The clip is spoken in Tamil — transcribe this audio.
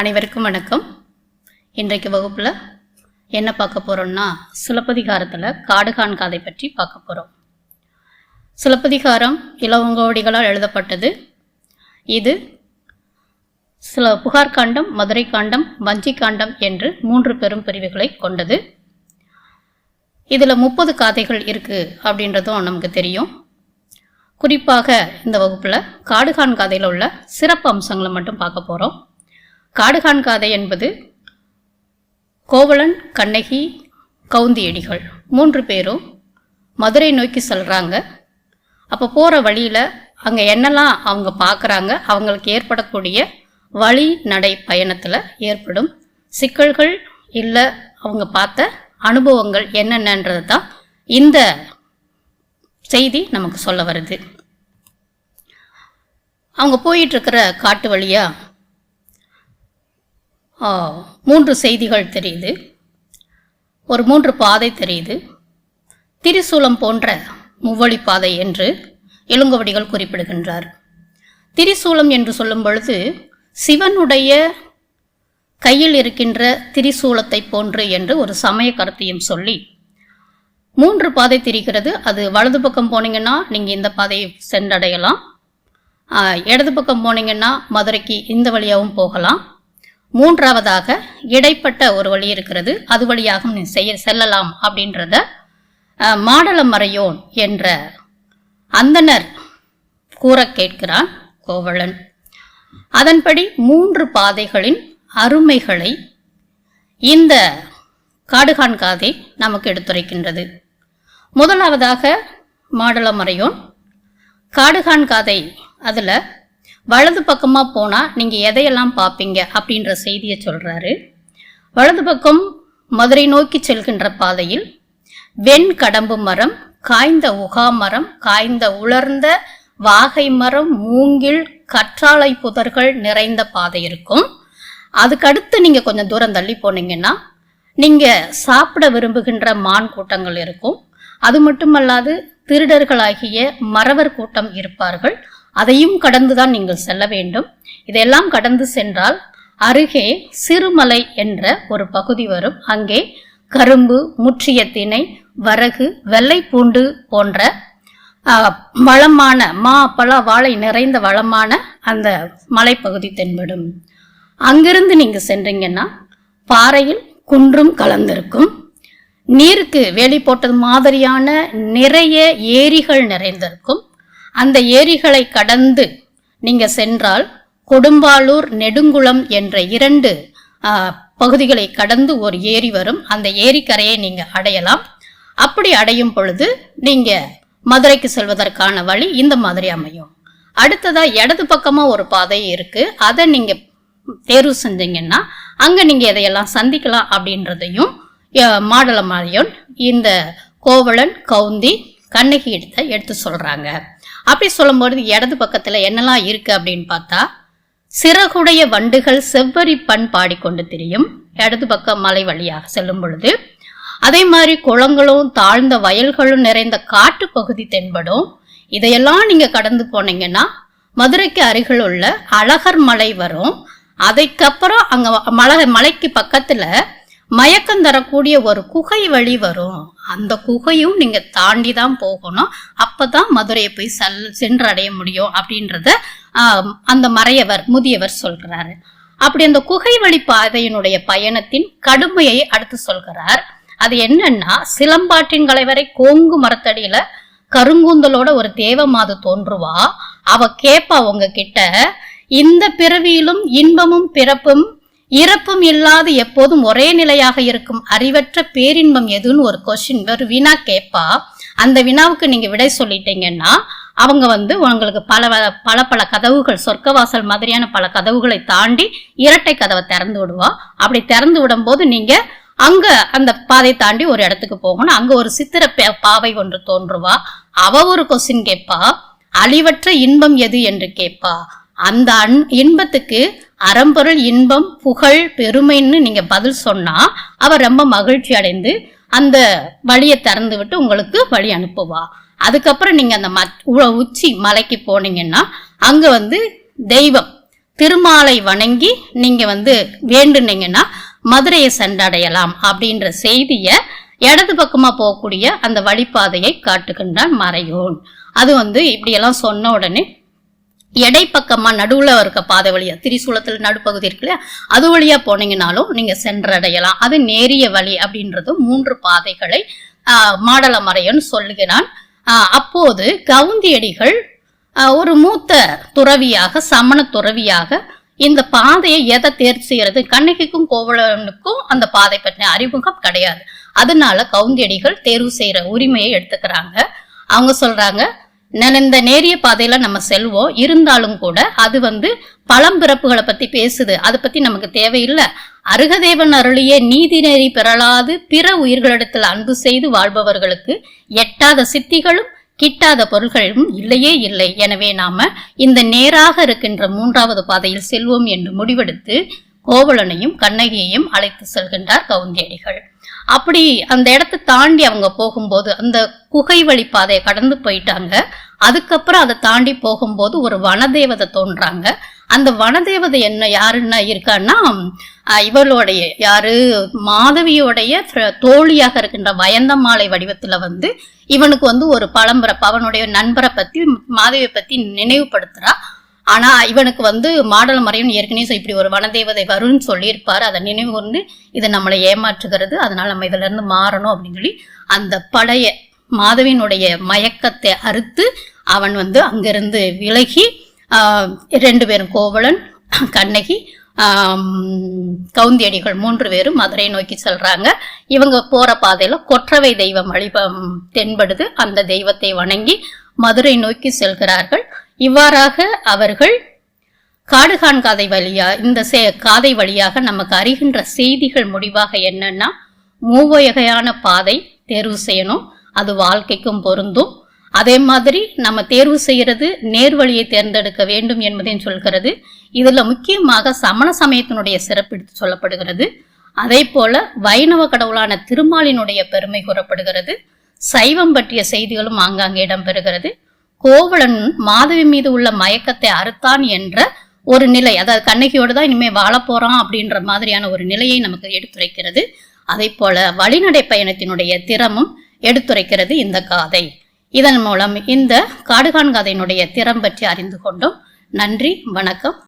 அனைவருக்கும் வணக்கம். இன்றைக்கு வகுப்பில் என்ன பார்க்க போகிறோம்னா சிலப்பதிகாரத்தில் காடுகான் கதை பற்றி பார்க்க போகிறோம் சிலப்பதிகாரம் இளவங்கோடிகளால் எழுதப்பட்டது. இது சில புகார் காண்டம் மதுரை காண்டம் வஞ்சி காண்டம் என்று மூன்று பெரும் பிரிவுகளை கொண்டது. இதில் முப்பது காதைகள் இருக்குது அப்படின்றதும் நமக்கு தெரியும். குறிப்பாக இந்த வகுப்பில் காடுகான் கதையில் உள்ள சிறப்பு அம்சங்களை மட்டும் பார்க்க போகிறோம் காடுகான் காதை என்பது கோவலன் கண்ணகி கவுந்தியடிகள். மூன்று பேரும் மதுரை நோக்கி செல்கிறாங்க அப்போ போகிற வழியில் அங்கே என்னெல்லாம் அவங்க பார்க்குறாங்க அவங்களுக்கு ஏற்படக்கூடிய வழி நடை பயணத்தில் ஏற்படும் சிக்கல்கள் இல்லை அவங்க பார்த்த அனுபவங்கள் என்னென்னன்றது தான் இந்த செய்தி நமக்கு சொல்ல வருது. அவங்க போயிட்டுருக்கிற காட்டு வழியாக மூன்று செய்திகள் தெரியுது. ஒரு மூன்று பாதை தெரியுது. திரிசூலம் போன்ற முவ்வழி பாதை என்று இளங்கோவடிகள் குறிப்பிடுகின்றார். திரிசூலம் என்று சொல்லும் பொழுது சிவனுடைய கையில் இருக்கின்ற திரிசூலத்தை போன்று என்று ஒரு சமய கருத்தையும் சொல்லி மூன்று பாதை திரிகிறது. அது வலது பக்கம் போனீங்கன்னா நீங்கள் இந்த பாதையை சென்றடையலாம். இடது பக்கம் போனீங்கன்னா மதுரைக்கு இந்த வழியாகவும் போகலாம். மூன்றாவதாக இடைப்பட்ட ஒரு வழி இருக்கிறது. அது வழியாகவும் நீ செய்ய செல்லலாம் அப்படின்றத மாடலமறையோன் என்ற அந்தணர் கூற கேட்கிறான் கோவலன். அதன்படி மூன்று பாதைகளின் அருமைகளை இந்த காடுகான் காதை நமக்கு எடுத்துரைக்கின்றது. முதலாவதாக மாடலமறையோன். காடுகான் காதை அதில் வலது பக்கமாக போனால் நீங்கள் எதையெல்லாம் பார்ப்பீங்க அப்படின்ற செய்தியை சொல்கிறாரு வலது பக்கம் மதுரை நோக்கி செல்கின்ற பாதையில் வெண் கடம்பு மரம் காய்ந்த உகா மரம் காய்ந்த உலர்ந்த வாகை மரம் மூங்கில் கற்றாழை புதர்கள் நிறைந்த பாதை இருக்கும். அதுக்கடுத்து நீங்கள் கொஞ்சம் தூரம் தள்ளி போனீங்கன்னா நீங்கள் சாப்பிட விரும்புகின்ற மான் கூட்டங்கள் இருக்கும். அது மட்டுமல்லாது திருடர்களாகிய மறவர் கூட்டம் இருப்பார்கள். அதையும் கடந்து தான் நீங்கள் செல்ல வேண்டும். இதெல்லாம் கடந்து சென்றால் அருகே சிறுமலை என்ற ஒரு பகுதி வரும். அங்கே கரும்பு முற்றிய திணை வரகு வெள்ளைப்பூண்டு போன்ற வளமான மா பல வாழை நிறைந்த வளமான அந்த மலைப்பகுதி தென்படும். அங்கிருந்து நீங்கள் சென்றீங்கன்னா பாறையில் குன்றும் கலந்திருக்கும். நீருக்கு வேலி போட்டது மாதிரியான நிறைய ஏரிகள் நிறைந்திருக்கும். அந்த ஏரிகளை கடந்து நீங்கள் சென்றால் கொடும்பாளூர் நெடுங்குளம் என்ற இரண்டு பகுதிகளை கடந்து ஒரு ஏரி வரும். அந்த ஏரிக்கரையை நீங்கள் அடையலாம். அப்படி அடையும் பொழுது நீங்கள் மதுரைக்கு செல்வதற்கான வழி இந்த மாதிரி அமையும். அடுத்ததா இடது பக்கமா ஒரு பாதை இருக்கு. அதை நீங்க தேர்வு செஞ்சீங்கன்னா அங்க நீங்க எதையெல்லாம் சந்திக்கலாம் அப்படின்றதையும் மாடலமாரியன் இந்த கோவலன் கவுந்தி கண்ணகி எடுத்த எடுத்து சொல்றாங்க. அப்படி சொல்லும்போது இடது பக்கத்தில் என்னெல்லாம் இருக்குது அப்படின்னு பார்த்தா சிறகுடைய வண்டுகள் செவ்வரி பண் பாடிக்கொண்டு திரியும் இடது பக்கம் மலை வழியாக செல்லும் பொழுது அதே மாதிரி குளங்களும் தாழ்ந்த வயல்களும் நிறைந்த காட்டு பகுதி தென்படும். இதையெல்லாம் நீங்கள் கடந்து போனீங்கன்னா மதுரைக்கு அருகில் உள்ள அழகர் மலை வரும். அதுக்கப்புறம் அங்கே மலை மலைக்கு பக்கத்தில் மயக்கம் தரக்கூடிய ஒரு குகை வழி வரும். அந்த குகையும் நீங்கள் தாண்டி தான் போகணும். அப்பதான் மதுரையை போய் செல் சென்றடைய முடியும் அப்படின்றத ஆஹ், அந்த மறையவர் முதியவர் சொல்கிறாரு அப்படி அந்த குகை வழி பாதையினுடைய பயணத்தின் கடுமையை அடுத்து சொல்கிறார். அது என்னன்னா சிலம்பாட்டின் கலைவரை கோங்கு மரத்தடியில கருங்கூந்தலோட ஒரு தேவமாது தோன்றுவா. அவ கேப்பா உங்ககிட்ட இந்த பிறவியிலும் இன்பமும் பிறப்பும் இறப்பும் இல்லாது எப்போதும் ஒரே நிலையாக இருக்கும். அறிவற்ற பேரின்பம் எதுன்னு ஒரு கொஸ்டின் ஒரு வினா கேட்பா அந்த வினாவுக்கு நீங்க விடை சொல்லிட்டீங்கன்னா அவங்க வந்து உங்களுக்கு பல வ- பல பல கதவுகள் சொர்க்கவாசல் மாதிரியான பல கதவுகளை தாண்டி இரட்டை கதவை திறந்து விடுவா. அப்படி திறந்து விடும்போது நீங்க அங்க அந்த பாதை தாண்டி ஒரு இடத்துக்கு போகணும். அங்க ஒரு சித்திர பே- பாவை ஒன்று தோன்றுவா. அவ ஒரு கொஸ்டின் கேட்பா அழிவற்ற இன்பம் எது என்று கேட்பா அந்த அன் இன்பத்துக்கு அறம்பொருள் இன்பம் புகழ் பெருமைன்னு நீங்க பதில் சொன்னா அவர் ரொம்ப மகிழ்ச்சி அடைந்து அந்த வழியை திறந்து விட்டு உங்களுக்கு வழி அனுப்புவா. அதுக்கப்புறம் நீங்க அந்த உ- உச்சி மலைக்கு போனீங்கன்னா அங்க வந்து தெய்வம் திருமாலை வணங்கி நீங்க வந்து வேண்டுனீங்கன்னா மதுரையை சென்றடையலாம் அப்படின்ற செய்தியை இடது பக்கமா போகக்கூடிய அந்த வழிப்பாதையை காட்டுகின்றான் மறையோன். அது வந்து இப்படியெல்லாம் சொன்ன உடனே இடைப்பக்கமா நடுவில் இருக்க பாதை வழியா திரிசூலத்தில் நடுப்பகுதி இருக்கு இல்லையா? அது வழியா போனீங்கனாலும் நீங்கள் சென்றடையலாம். அது நேரிய வழி அப்படின்றது மூன்று பாதைகளை மாடல மறையன்னு சொல்லுகிறான். அப்போது கவுந்தியடிகள் ஒரு மூத்த துறவியாக சமண துறவியாக இந்த பாதையை எதை தேர்வு செய்யறது? கண்ணகிக்கும் கோவலனுக்கும் அந்த பாதை பற்றின அறிமுகம் கிடையாது. அதனால கவுந்தியடிகள் தேர்வு செய்யற உரிமையை எடுத்துக்கிறாங்க. அவங்க சொல்றாங்க நான் இந்த நேரிய பாதையில நம்ம செல்வோம். இருந்தாலும் கூட அது வந்து பழம்பிறப்புகளை பத்தி பேசுது. அதை பத்தி நமக்கு தேவையில்லை. அருகதேவன் அருளிய நீதி நெறி பெறலாது பிற உயிர்களிடத்தில் அன்பு செய்து வாழ்பவர்களுக்கு எட்டாத சித்திகளும் கிட்டாத பொருள்களும் இல்லையே இல்லை. எனவே நாம இந்த நேராக இருக்கின்ற மூன்றாவது பாதையில் செல்வோம் என்று முடிவெடுத்து கோவலனையும் கண்ணகியையும் அழைத்து செல்கின்றார் கவுந்தியடிகள் அப்படி அந்த இடத்த தாண்டி அவங்க போகும்போது அந்த குகை வழி பாதையை கடந்து போயிட்டாங்க. அதுக்கப்புறம் அதை தாண்டி போகும்போது ஒரு வனதேவதை தோன்றாங்க. அந்த வனதேவதை என்ன யாருன்னா இருக்கான்னா இவளுடைய யாரு மாதவியோடைய தோழியாக இருக்கின்ற வயந்தமாலை வடிவத்துல வந்து இவனுக்கு வந்து ஒரு பழம்பரப்பு அவனுடைய நண்பரை பத்தி மாதவியை பத்தி நினைவுபடுத்துறா. ஆனா இவனுக்கு வந்து மாடல் மறையும் ஏற்கனவே இப்படி ஒரு வனதேவதை வரும்னு சொல்லியிருப்பாரு. அதை நினைவு வந்து இதை நம்மளை ஏமாற்றுகிறது. அதனால நம்ம இதுல இருந்து மாறணும் அப்படின்னு சொல்லி அந்த பழைய மாதவியினுடைய மயக்கத்தை அறுத்து அவன் வந்து அங்கிருந்து விலகி ரெண்டு பேரும் கோவலன் கண்ணகி கவுந்தியடிகள் மூன்று பேரும் மதுரை நோக்கி செல்றாங்க. இவங்க போற பாதையில கொற்றவை தெய்வம் வழிபம் தென்படுது. அந்த தெய்வத்தை வணங்கி மதுரை நோக்கி செல்கிறார்கள். இவ்வாறாக அவர்கள் காடுகான் காதை வழியா இந்த சே காதை வழியாக நமக்கு அறிகின்ற செய்திகள் முடிவாக என்னன்னா மூவகையான பாதை தேர்வு செய்யணும் அது வாழ்க்கைக்கும் பொருந்தும். அதே மாதிரி நம்ம தேர்வு செய்கிறது நேர்வழியை தேர்ந்தெடுக்க வேண்டும் என்பதையும் சொல்கிறது. இதில் முக்கியமாக சமண சமயத்தினுடைய சிறப்பு எடுத்து சொல்லப்படுகிறது. அதே போல வைணவ கடவுளான திருமாலினுடைய பெருமை கூறப்படுகிறது. சைவம் பற்றிய செய்திகளும் ஆங்காங்கே இடம்பெறுகிறது. கோவலன் மாதவி மீது உள்ள மயக்கத்தை அறுத்தான் என்ற ஒரு நிலை. அதாவது கண்ணகியோடு தான் இனிமேல் வாழப்போகிறான் அப்படின்ற மாதிரியான ஒரு நிலையை நமக்கு எடுத்துரைக்கிறது. அதே போல வழிநடை பயணத்தினுடைய திறமும் எடுத்துரைக்கிறது இந்த காதை. இதன் மூலம் இந்த காடுகான் காதையினுடைய திறம் பற்றி அறிந்து கொண்டோம். நன்றி வணக்கம்.